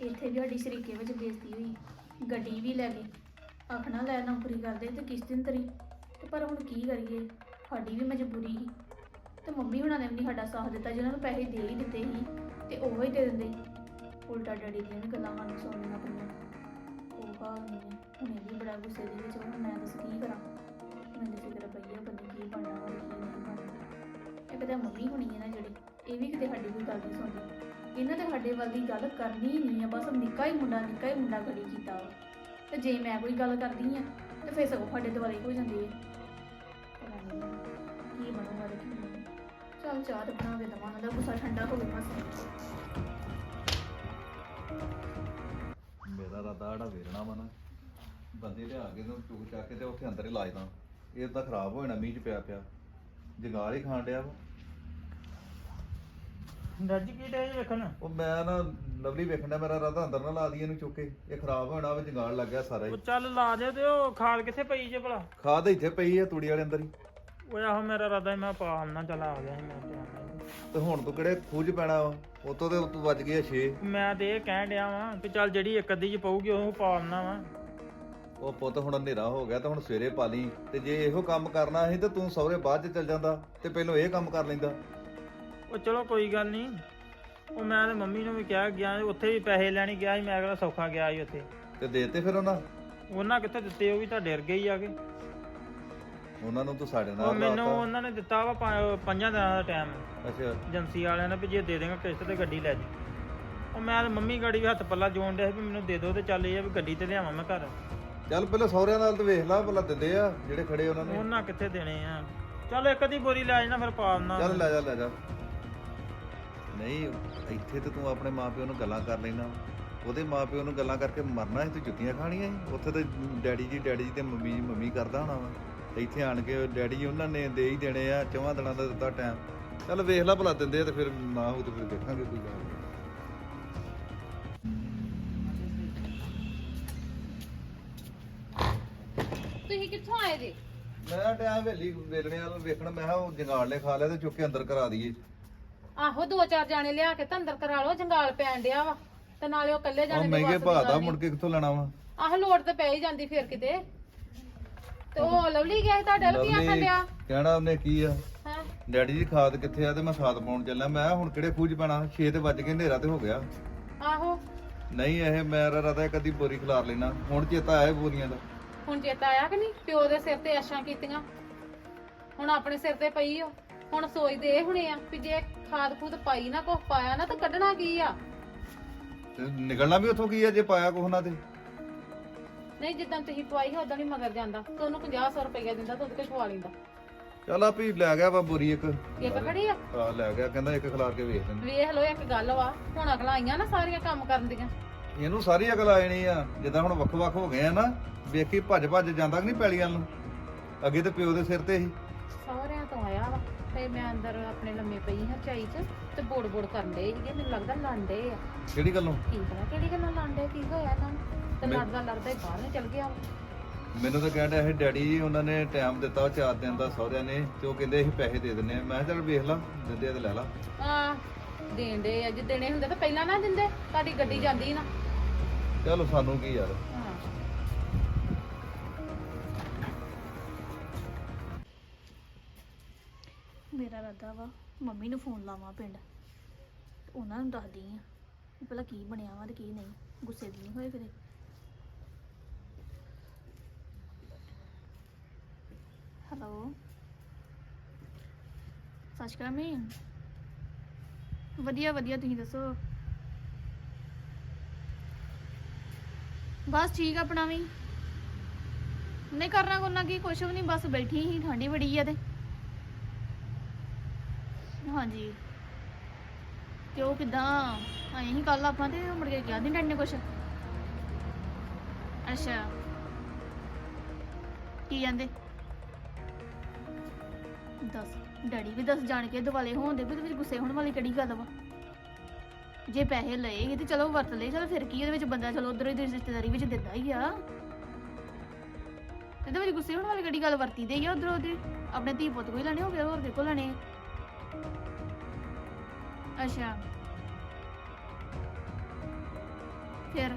ਇੱਥੇ ਵੀ ਸਾਡੀ ਸ਼ਰੀਕੇ ਵਿੱਚ ਬੇਇੱਜ਼ਤੀ ਹੋਈ। ਗੱਡੀ ਵੀ ਲੈ ਗਏ। ਆਖਣਾ, ਲੈ ਨੌਕਰੀ ਕਰਦੇ ਤੇ ਕਿਸ ਦਿਨ ਤਰੀ? ਤੇ ਪਰ ਹੁਣ ਕੀ ਕਰੀਏ? ਸਾਡੀ ਵੀ ਮਜਬੂਰੀ ਸੀ। ਤੇ ਮੰਮੀ ਹੁਣਾਂ ਨੇ ਵੀ ਨਹੀਂ ਸਾਡਾ ਸਾਥ ਦਿੱਤਾ ਜਿਹਨਾਂ ਨੂੰ ਪੈਸੇ ਦੇ ਹੀ ਦਿੱਤੇ ਸੀ ਤੇ ਉਹ ਹੀ ਦੇ ਦਿੰਦੇ। ਉਲਟਾ ਡੈਡੀ ਦੀਆਂ ਵੀ ਗੱਲਾਂ ਸਾਨੂੰ ਸੁਣਨੀਆਂ ਪਈਆਂ। ਉਹ ਹਾਲ ਨਹੀਂ ਹੁਣ ਇਹ ਵੀ ਬੜਾ ਗੁੱਸੇ ਦੇ ਵਿੱਚ ਹੁਣ ਮੈਂ ਦੱਸ ਕੀ ਕਰਾਂ? ਮੈਨੂੰ ਫਿਕਰ ਪਈ ਆ ਬੰਦੇ ਕੀ ਬਣਨਾ ਵਾ ਤੇ ਕੀ ਨਹੀਂ ਬਣਨਾ। ਇੱਕ ਤਾਂ ਮੰਮੀ ਹੋਣੀ ਹੈ ਨਾ ਜਿਹੜੀ, ਇਹ ਵੀ ਕਿਤੇ ਸਾਡੀ ਕੋਈ ਗੱਲ ਨਹੀਂ ਸੁਣਦੀ। ਇਹਨਾਂ ਤੇ ਸਾਡੇ ਵੱਲ ਦੀ ਗੱਲ ਕਰਨੀ ਹੀ ਨਹੀਂ ਆ, ਬਸ ਨਿੱਕਾ ਹੀ ਮੁੰਡਾ, ਨਿੱਕਾ ਹੀ ਮੁੰਡਾ ਗੜੀ ਕੀਤਾ ਵਾ। ਤੇ ਜੇ ਮੈਂ ਕੋਈ ਗੱਲ ਕਰਦੀ ਆ, ਤੇ ਫਿਰ ਸਗੋਂ ਸਾਡੇ ਦੁਆਲੇ ਹੋ ਜਾਂਦੇ ਆ। ਪਤਾ ਨਹੀਂ ਕੀ ਬਣੂਗਾ ਤੇ ਕੀ ਨਹੀਂ ਚੱਲ ਚਾਹ ਤੇ ਬਣਾ ਕੇ ਦਵਾਂ ਉਹਨਾਂ ਦਾ ਗੁੱਸਾ ਠੰਡਾ ਹੋਵੇ ਬਸ ਮੇਰਾ ਰਾਦਾ ਆੜਾ ਵੇਰਣਾ ਵਾ ਨਾ, ਬੰਦੇ ਲਿਆ ਕੇ ਤੇ ਚੂਕ ਚੱਕ ਕੇ ਤੇ ਉੱਥੇ ਅੰਦਰ ਹੀ ਲਾ ਇਹ ਤਾਂ ਖਰਾਬ ਹੋ ਜਾਣਾ, ਮੀਂਹ ਚ ਪਿਆ ਪਿਆ ਜਗਾਲ ਹੀ ਖਾਣ ਡਿਆ ਵਾ। ਡੈਡੀ ਕੀ ਡੇ ਵੇਖਣ? ਉਹ ਮੈਂ ਨਾ ਲਵਲੀ ਵੇਖਣ ਮੇਰਾ ਰਾਦਾ ਅੰਦਰ ਨਾ ਲਾ ਦਈਏ ਇਹਨੂੰ ਚੁੱਕ ਕੇ। ਇਹ ਖਰਾਬ ਹੋ ਜਾਣਾ ਵਾ ਜਗਾਲ ਲੱਗ ਗਿਆ ਸਾਰਾ ਉਹ ਹੀ ਚੱਲ ਲਾ ਦੇ ਤੇ ਉਹ ਖਾਲ ਕਿੱਥੇ ਪਈ ਜੇ ਭਲਾ? ਖਾਦ ਇੱਥੇ ਪਈ ਆ ਤੂੜੀ ਵਾਲੇ ਅੰਦਰ ਹੀ। ਉਹ ਆਹੋ ਮੇਰਾ ਰਾਦਾ ਮੈਂ ਪਾ ਆਉਣਾ ਚੱਲ ਆ ਗਿਆ ਸੀ ਮੈਂ ਤੇ ਆਉਣਾ। ਤੇ ਹੁਣ ਤੂੰ ਕਿਹੜੇ ਖੂਜ ਪੈਣਾ ਵਾ? ਉਤੋਂ ਤੇ ਤੂੰ ਵੱਜ ਗਏ 6 ਮੈਂ ਤੇ ਇਹ ਕਹਿਣ ਡਿਆ ਵਾਂ ਕਿ ਚੱਲ ਜਿਹੜੀ ਇੱਕ ਅੱਧੀ ਚ ਪਊਗੀ ਉਹ ਪਾ ਆਉਣਾ ਵਾ। ਉਹ ਪੁੱਤ ਹੁਣ ਹਨੇਰਾ ਹੋ ਗਿਆ ਤਾਂ ਹੁਣ ਸਵੇਰੇ ਪਾ ਲਈ। ਤੇ ਜੇ ਇਹੋ ਕੰਮ ਕਰਨਾ ਸੀ ਤੇ ਤੂੰ ਸਹੁਰੇ ਬਾਅਦ ਚ ਚੱਲ ਜਾਂਦਾ ਤੇ ਪਹਿਲਾਂ ਇਹ ਕੰਮ ਕਰ ਲੈਂਦਾ। ਉਹ ਚਲੋ ਕੋਈ ਗੱਲ ਨਹੀਂ। ਉਹ ਮੈਂ ਤੇ ਮੰਮੀ ਨੂੰ ਵੀ ਕਿਹਾ ਗਿਆ ਉੱਥੇ ਵੀ ਪੈਸੇ ਲੈਣੀ ਗਿਆ ਸੀ ਮੈਂ ਅਗਲਾ ਸੌਖਾ ਗਿਆ ਸੀ ਉੱਥੇ। ਤੇ ਦੇਤੇ ਫਿਰ ਉਹਨਾਂ? ਉਹਨਾਂ ਕਿੱਥੇ ਦਿੱਤੇ ਉਹ ਵੀ ਤਾਂ ਡਰ ਗਏ ਹੀ ਆ ਕੇ। ਉਹਨਾਂ ਨੂੰ ਤੂੰ ਸਾਡੇ ਉਹ ਨਾਲ ਮੈਨੂੰ ਲਾਤਾ? ਉਹਨਾਂ ਨੇ ਦਿੱਤਾ ਵਾ ਪੰਜ- ਪੰਜਾਂ ਦਿਨਾਂ ਦਾ ਟਾਈਮ ਅੱਛਾ। ਏਜੰਸੀ ਵਾਲਿਆਂ ਨੇ ਵੀ ਜੇ ਦੇ ਦੇਗਾ ਕਿਸ਼ਤ ਤੇ ਗੱਡੀ ਲੈ ਜੀ। ਉਹ ਮੈਂ ਤੇ ਮੰਮੀ ਗਾੜੀ ਵੀ ਹੱਥ ਪੱਲਾ ਜੋਣ ਡਿਆ ਸੀ ਵੀ ਮੈਨੂੰ ਦੇ ਦਿਓ ਤੇ ਚੱਲ ਇਹ ਆ ਵੀ ਗੱਡੀ ਤੇ ਲਿਆਵਾਂ ਮੈਂ ਘਰ। ਚੱਲ ਪਹਿਲਾਂ ਸਹੁਰਿਆਂ ਨਾਲ ਤੇ ਵੇਖ ਲਾ ਭਲਾ ਦਿੰਦੇ ਆ ਜਿਹੜੇ ਖੜੇ ਉਹਨਾਂ ਨੇ। ਉਹਨਾਂ ਕਿੱਥੇ ਦੇਣੇ ਆ। ਚੱਲ ਇੱਕ ਅੱਧੀ ਬੋਰੀ ਲੈ ਜਾਣਾ ਫਿਰ ਪਾ ਦਿੰਦਾ। ਚੱਲ ਲੈ ਜਾ ਲੈ ਜਾ। ਨਹੀਂ ਇੱਥੇ ਤੇ ਤੂੰ ਆਪਣੇ ਮਾਪਿਓ ਨੂੰ ਗੱਲਾਂ ਕਰ ਲੈਣਾ ਉਹਦੇ ਮਾਪਿਓ ਨੂੰ ਗੱਲਾਂ ਕਰਕੇ ਮਰਨਾ ਸੀ ਤੂੰ ਜੁੱਤੀਆਂ ਖਾਣੀਆਂ ਸੀ। ਉੱਥੇ ਤੇ ਡੈਡੀ ਜੀ ਡੈਡੀ ਜੀ ਤੇ ਮੰਮੀ ਜੀ ਮੰਮੀ ਕਰਦਾ ਹੋਣਾ ਵਾ। ਇੱਥੇ ਆਣ ਕੇ ਡੈਡੀ ਜੀ ਉਹਨਾਂ ਨੇ ਦੇ ਹੀ ਦੇਣੇ ਆ ਚੌਵਾਂ ਦਿਨਾਂ ਦਾ ਦਿੱਤਾ ਟਾਈਮ ਚੱਲ ਵੇਖ ਲਾ ਭਲਾ ਦਿੰਦੇ ਆ ਤੇ ਫਿਰ ਨਾ ਹੋ ਤੇ ਫਿਰ ਦੇਖਾਂਗੇ ਕੋਈ ਗੱਲ ਨੀ। ਤੁਸੀਂ ਕਿੱਥੋਂ ਆਏ ਜੀ? ਮੈਂ ਟਾਈਮ ਵੇਲੀ ਵੇਲਣੇ ਵਾਲ ਵੇਖਣ ਮੈਂ ਕਿਹਾ ਉਹ ਜੰਗਾਲ ਨੇ ਖਾ ਲਿਆ ਤੇ ਚੁੱਕ ਕੇ ਅੰਦਰ ਕਰਾ ਦਈਏ। ਆਹੋ ਦੋ ਚਾਰ ਜਾਣੇ ਲਿਆ ਕੇ ਤਾਂ ਅੰਦਰ ਕਰਾ ਲਓ ਜੰਗਾਲ ਪੈਣ ਡਿਆ ਵਾ। ਤੇ ਨਾਲੇ ਉਹ ਇਕੱਲੇ ਉਹ ਜਾਣੇ ਦੇ ਮਹਿੰਗੇ ਵੱਸ ਦੀ ਭਾਅ ਦਾ। ਮੁੜ ਕੇ ਕਿੱਥੋਂ ਲੈਣਾ ਵਾ? ਆਹ ਲੋੜ ਤੇ ਪੈ ਹੀ ਜਾਂਦੀ ਫਿਰ ਕਿਤੇ। ਤੇ ਉਹ ਲਵਲੀ ਗਿਆ ਸੀ ਤੁਹਾਡੇ ਵੱਲ ਕੀ ਆਖਣ ਲਵਲੀ ਡਿਆ? ਕਹਿਣਾ ਉਹਨੇ ਕੀ ਆ? ਹੈ? ਡੈਡੀ ਜੀ ਖਾਦ ਕਿੱਥੇ ਆ ਤੇ ਮੈਂ ਖਾਦ ਪਾਉਣ ਚੱਲਿਆ। ਮੈਂ ਕਿਹਾ ਹੁਣ ਕਿਹੜੇ ਖੂਜ ਪੈਣਾ? 6 ਤੇ ਵੱਜ ਕੇ ਹਨੇਰਾ ਤੇ ਹੋ ਗਿਆ। ਆਹੋ। ਨਹੀਂ ਇਹ ਮੇਰਾ ਰਦਾ ਇੱਕ ਅੱਧੀ ਬੋਰੀ ਖਿਲਾਰ ਲੈਣਾ। ਹੁਣ ਚੇਤਾ ਆਇਆ ਬੋਰੀਆਂ ਦਾ। ਹੁਣ ਚੇਤਾ ਆਇਆ ਕਿ ਨਹੀਂ? ਪਿਓ ਦੇ ਸਿਰ ਤੇ ਆਸ਼ਾਂ ਕੀਤੀਆਂ। ਹੁਣ ਆਪਣੇ ਸਿਰ ਤੇ ਪਈ ਹੋ ਹੁਣ ਸੋਚਦੇ ਇਹ ਹੁਣੇ ਆ ਵੀ ਜੇ ਖਾਦ ਖੂਦ ਪਾਈ ਨਾ ਕੁਛ ਪਾਇਆ ਨਾ ਤਾਂ ਕੱਢਣਾ ਕੀ ਆ? ਤੇ ਨਿਕਲਣਾ ਵੀ ਉੱਥੋਂ ਕੀ ਆ ਜੇ ਪਾਇਆ ਕੁਛ ਨਾ ਤੇ? ਨਹੀਂ ਜਿੱਦਾਂ ਤੁਸੀਂ ਪਵਾਈ ਉਦਾਂ ਨਹੀਂ ਮਗਰ ਜਾਂਦਾ। ਤੇ ਉਹਨੂੰ 50 ਰੁਪਏ ਦਿੰਦਾ ਤਾਂ ਉਹਦੇ ਕੋਲ ਛਵਾ ਲੈਂਦਾ। ਚੱਲ ਆਪੀ ਲੈ ਗਿਆ ਵਾ ਬੋਰੀ ਇੱਕ। ਇੱਕ ਖੜੀ ਆ? ਆ ਲੈ ਗਿਆ ਕਹਿੰਦਾ ਇੱਕ ਖਿਲਾਰ ਕੇ ਵੇਖ ਲੈਂਦੇ। ਵੇਖ ਲਓ ਇੱਕ ਗੱਲ ਵਾ ਹੁਣ ਅਗਲਾ ਆਈਆਂ ਨਾ ਸਾਰੀਆਂ ਕੰਮ ਕਰਨ ਦੀਆਂ। ਇਹਨੂੰ ਸਾਰੀ ਅਕਲ ਆ ਜਾਣੀ ਆ ਜਿੱਦਾਂ ਹੁਣ ਵੱਖ ਵੱਖ ਹੋ ਗਏ ਆ ਨਾ ਵੇਖੀ ਭੱਜ ਭੱਜ ਜਾਂਦਾ ਕਿ ਨਹੀਂ ਪੈਲੀਆਂ ਨੂੰ? ਅੱਗੇ ਤੇ ਪਿਓ ਦੇ ਸਿਰ ਤੇ ਸੀ। ਸਹੁਰਿਆਂ ਤੋਂ ਆਇਆ ਵਾ ਤੇ ਮੈਂ ਅੰਦਰ ਆਪਣੇ ਲੰਮੇ ਪਈ ਹਾਂ ਚਾਈ 'ਚ ਤੇ ਬੋੜ ਬੋੜ ਕਰਨ ਦੇ ਸੀਗੇ ਮੈਨੂੰ ਲੱਗਦਾ ਲਾਂਡੇ ਆ। ਕਿਹੜੀ ਗੱਲੋਂ? ਕੀ ਪਤਾ ਕਿਹੜੀ ਗੱਲਾਂ ਲਾਂਡੇ ਕੀ ਹੋਇਆ ਨੂੰ? ਤੇ ਮੈਂ- ਲੜਦਾ ਲੜਦਾ ਹੀ ਬਾਹਰ ਨੂੰ ਚਲ ਗਿਆ। ਮੈਨੂੰ ਤਾਂ ਕਹਿੰਦਾ ਇਹ ਡੈਡੀ ਜੀ ਉਹਨਾਂ ਨੇ ਟਾਈਮ ਦਿੱਤਾ ਚਾਰ ਦਿਨ ਦਾ ਸਹੁਰਿਆਂ ਨੇ ਤੇ ਉਹ ਕਹਿੰਦੇ ਅਸੀਂ ਪੈਸੇ ਦੇ ਦਿੰਨੇ ਆ ਮੈਂ ਕਿਹਾ ਚੱਲ ਵੇਖ ਲਾ ਦਿੰਦੇ ਆ ਤੇ ਲੈ ਲਾ। ਆ ਦੇਣ ਦੇ ਅੱਜ ਦੇਣੇ ਹੁੰਦੇ ਤਾਂ ਪਹਿਲਾਂ ਨਾ ਦਿੰਦੇ ਤੁਹਾਡੀ ਗੱਡੀ ਜਾਂਦੀ ਨਾ। ਚਲੋ ਸਾਨੂੰ ਕੀ ਯਾਰ। ਮੇਰਾ ਇਰਾਦਾ ਵਾ, ਮੰਮੀ ਨੂੰ ਫੋਨ ਲਾਵਾਂ ਪਿੰਡ। ਤੇ ਉਹਨਾਂ ਨੂੰ ਦੱਸਦੀ ਆ ਵੀ ਭਲਾ ਕੀ ਬਣਿਆ ਵਾ ਤੇ ਕੀ ਨਹੀਂ, ਗੁੱਸੇ ਦੀ ਨਹੀਂ ਹੋਏ ਕਿਤੇ। ਹੈਲੋ ਸਤਿ ਸ਼੍ਰੀ ਅਕਾਲ ਮੈਂ ਵਧੀਆ ਵਧੀਆ, ਤੁਸੀਂ ਦੱਸੋ? ਬਸ ਠੀਕ ਆ ਆਪਣਾ ਵੀ। ਨਹੀਂ ਕਰਨਾ ਕੋਨਾ ਕੀ, ਕੁਛ ਵੀ ਨਹੀਂ, ਬਸ ਬੈਠੀ ਸੀ, ਠੰਡੀ ਬੜੀ ਆ ਤੇ। ਹਾਂਜੀ। ਤੇ ਉਹ ਕਿਦਾਂ? ਆਏ ਸੀ ਕੱਲ ਆਪਾਂ ਤੇ ਮੁੜ ਕੇ ਕਿਹਾ ਨਹੀਂ ਡੈਡੀ ਕੁਛ। ਅੱਛਾ। ਕੀ ਕਹਿੰਦੇ? ਦੱਸ। ਡੈਡੀ ਵੀ ਦੱਸ ਜਾਣ ਕੇ ਦਿਵਾਲੇ ਹੋਣ ਦੇ ਵੀ ਉਹਦੇ ਵਿੱਚ ਗੁੱਸੇ ਹੋਣ ਵਾਲੀ ਕਿਹੜੀ ਗੱਲ ਵਾ? ਜੇ ਪੈਸੇ ਲਏਗੀ ਤੇ ਚਲੋ ਵਰਤ ਲਏ, ਚਲੋ ਫਿਰ ਕੀ ਉਹਦੇ ਵਿੱਚ ਬੰਦਾ ਚਲੋ ਉਧਰੋਂ ਹੀ ਰਿਸ਼ਤੇਦਾਰੀ ਵਿੱਚ ਦਿੰਦਾ ਹੀ ਆ। ਇਹਦੇ ਵਿੱਚ ਗੁੱਸੇ ਹੋਣ ਵਾਲੀ ਕਿਹੜੀ ਗੱਲ ਵਰਤੀ ਦੇ ਆ ਉਧਰੋਂ ਉਧਰ ਆਪਣੇ ਧੀ ਪੁੱਤ ਕੋਈ ਲੈਣੇ ਹੋ ਗਏ, ਹੋਰ ਦੇ ਕੋ ਲੈਣੇ ਅੱਛਾ। ਫਿਰ?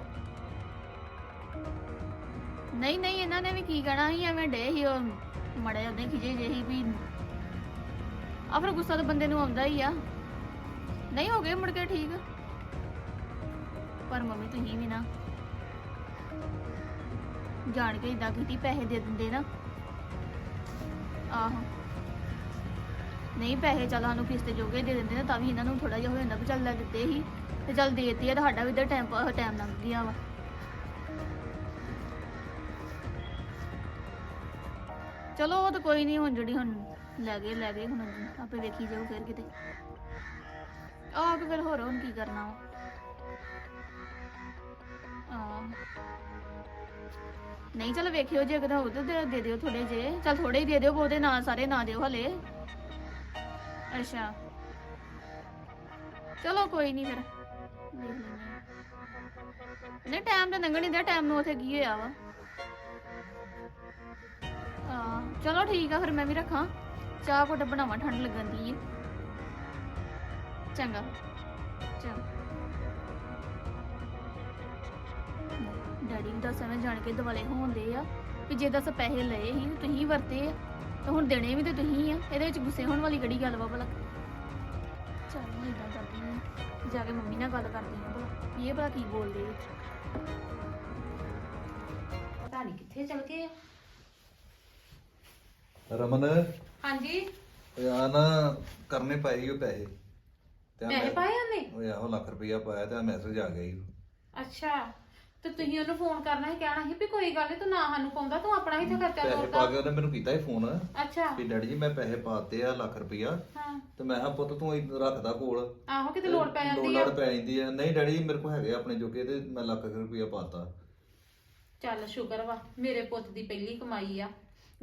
ਨਹੀਂ ਨਹੀਂ, ਇਹਨਾਂ ਨੇ ਵੀ ਕੀ ਕਹਿਣਾ ਸੀ, ਐਵੇਂ ਡੇ ਹੀ ਉਹ ਮੜੇ ਉਹਦੇ ਖਿਜੇ ਜਿਹੀ ਵੀ ਆ ਫਿਰ ਗੁੱਸਾ ਤਾਂ ਬੰਦੇ ਨੂੰ ਆਉਂਦਾ ਹੀ ਆ। ਨਹੀਂ, ਹੋ ਗਏ ਮੁੜ ਕੇ ਠੀਕ। ਪਰ ਮੰਮੀ ਤੁਸੀਂ ਵੀ ਨਾ ਜਾਣ ਕੇ ਇਦਾਂ ਕੀਤੀ, ਪੈਸੇ ਦੇ ਦਿੰਦੇ ਨਾ। ਆਹੋ। ਨਹੀਂ, ਪੈਸੇ ਚੱਲ ਸਾਨੂੰ ਕਿਸ਼ਤ ਜੋਗੇ ਦੇ ਦਿੰਦੇ ਨੇ, ਤਾਂ ਵੀ ਇਹਨਾਂ ਨੂੰ ਥੋੜਾ ਜਿਹਾ ਹੋ ਜਾਂਦਾ ਵੀ ਚੱਲ ਲੈ ਦਿੱਤੇ ਸੀ ਤੇ ਚੱਲ ਦੇ ਆ, ਤਾਂ ਸਾਡਾ ਵੀ ਇਧਰ ਟਾਈਮ ਟਾਈਮ ਲੰਘ ਗਿਆ ਵਾ। ਚਲੋ, ਉਹ ਤਾਂ ਕੋਈ ਨਹੀਂ, ਹੁਣ ਜਿਹੜੀ ਹੁਣ ਲੈ ਗਏ ਲੈ ਗਏ ਹੁਣ ਆਪੇ ਵੇਖੀ ਜਾਓ ਫਿਰ ਕਿਤੇ। ਆਹ ਕੇ ਫਿਰ ਹੋਰ ਹੁਣ ਕੀ ਕਰਨਾ ਵਾ? ਨਹੀਂ, ਚਲ ਵੇਖਿਓ, ਜੇ ਕਿਤੇ ਹੋਵੇ ਤਾਂ ਦੇ- ਦੇ ਦਿਓ ਥੋੜੇ ਜੇ ਚਲ ਥੋੜੇ ਹੀ ਦੇ ਦਿਓ, ਬਹੁਤੇ ਨਾ, ਸਾਰੇ ਨਾ ਦਿਓ ਹਲੇ। ਅੱਛਾ। ਚਲੋ ਕੋਈ ਨਹੀਂ ਫਿਰ। ਦੇਖ ਲੈਂਦੇ ਹਾਂ। ਟਾਈਮ ਤਾਂ ਲੰਘਣ ਦਾ ਟਾਈਮ ਨੂੰ ਉਥੇ ਕੀ ਹੋਇਆ ਵਾ। ਹਾਂ, ਚਲੋ ਠੀਕ ਆ, ਫਿਰ ਮੈਂ ਵੀ ਰੱਖਾਂ। ਚਾਹ ਘੁੱਟ ਬਣਾਵਾਂ, ਠੰਡ ਲੱਗਣ ਦੀ ਹੈ ਚੰਗਾ। ਚੰਗਾ। ਡੈਡੀ ਨੂੰ ਦੱਸ ਜਾਣ ਕੇ ਦਿਵਾਲੇ ਹੋਣਦੇ ਆ, ਵੀ ਜੇ ਦੱਸ ਪੈਸੇ ਲਏ ਸੀ ਤੇ ਤੁਸੀਂ ਵਰਤੇ ਆ। ਤੇ ਹੁਣ ਦੇਣੇ ਵੀ ਤੇ ਤੁਸੀਂ ਆ ਇਹਦੇ ਵਿੱਚ ਗੁੱਸੇ ਹੋਣ ਵਾਲੀ ਕਿਹੜੀ ਗੱਲ ਵਾ ਭਲਾ? ਚੱਲ ਮੈਂ ਇਦਾਂ ਕਰਦੀ ਆ ਜਾ ਕੇ ਮੰਮੀ ਨਾਲ ਗੱਲ ਕਰਦੀ ਆ ਭਲਾ ਵੀ ਇਹ ਭਲਾ ਕੀ ਬੋਲਦੇ ਆ? ਪਤਾ ਨਹੀਂ ਕਿੱਥੇ ਚਲ ਗਏ ਆ। ਰਮਨ? ਹਾਂਜੀ। ਓਏ ਆ ਨਾ ਕਰਨੇ ਪਾਈ ਉਹ ਪੈਸੇ। ਤੇ ਆਹ ਪੈਸੇ ਮੈਂ- ਪਾਏ ਉਹਨੇ? ਓਏ ਆਹੋ ਲੱਖ ਰੁਪਈਆ ਪਾਇਆ ਤੇ ਆ ਮੈਸੇਜ ਆ ਗਿਆ ਈ ਅੱਛਾ। ਤੇ ਤੁਸੀਂ ਉਹਨੂੰ ਫੋਨ ਕਰਨਾ ਸੀ ਕਹਿਣਾ ਸੀ ਵੀ ਕੋਈ ਗੱਲ ਨਹੀਂ ਤੂੰ ਨਾ ਸਾਨੂੰ ਪਾਉਂਦਾ ਤੂੰ ਆਪਣਾ ਇੱਥੇ ਖਰਚਾ ਪੈਸੇ ਪਾ ਤੋਰਦਾ ਕੇ ਉਹਨੇ ਮੈਨੂੰ ਕੀਤਾ ਹੀ ਫੋਨ ਅੱਛਾ। ਵੀ ਡੈਡੀ ਜੀ ਮੈਂ ਪੈਸੇ ਪਾਤੇ ਆ ਲੱਖ ਰੁਪਈਆ। ਹਾਂ। ਤੇ ਮੈਂ ਕਿਹਾ ਪੁੱਤ ਤੂੰ ਇੱਧਰ ਰੱਖਦਾ ਕੋਲ। ਆਹੋ ਕਿਤੇ ਲੋੜ ਪੈ ਜਾਂਦੀ ਲੋੜ ਆ। ਪੈ ਜਾਂਦੀ ਆ। ਨਹੀਂ ਡੈਡੀ ਜੀ ਮੇਰੇ ਕੋਲ ਹੈਗੇ ਆ ਆਪਣੇ ਜੋਗੇ ਤੇ ਮੈਂ ਲੱਖ ਕੁ ਰੁਪਈਆ ਪਾਤਾ। ਚੱਲ ਸ਼ੁਕਰ ਵਾ ਮੇਰੇ ਪੁੱਤ ਦੀ ਪਹਿਲੀ ਕਮਾਈ ਆ।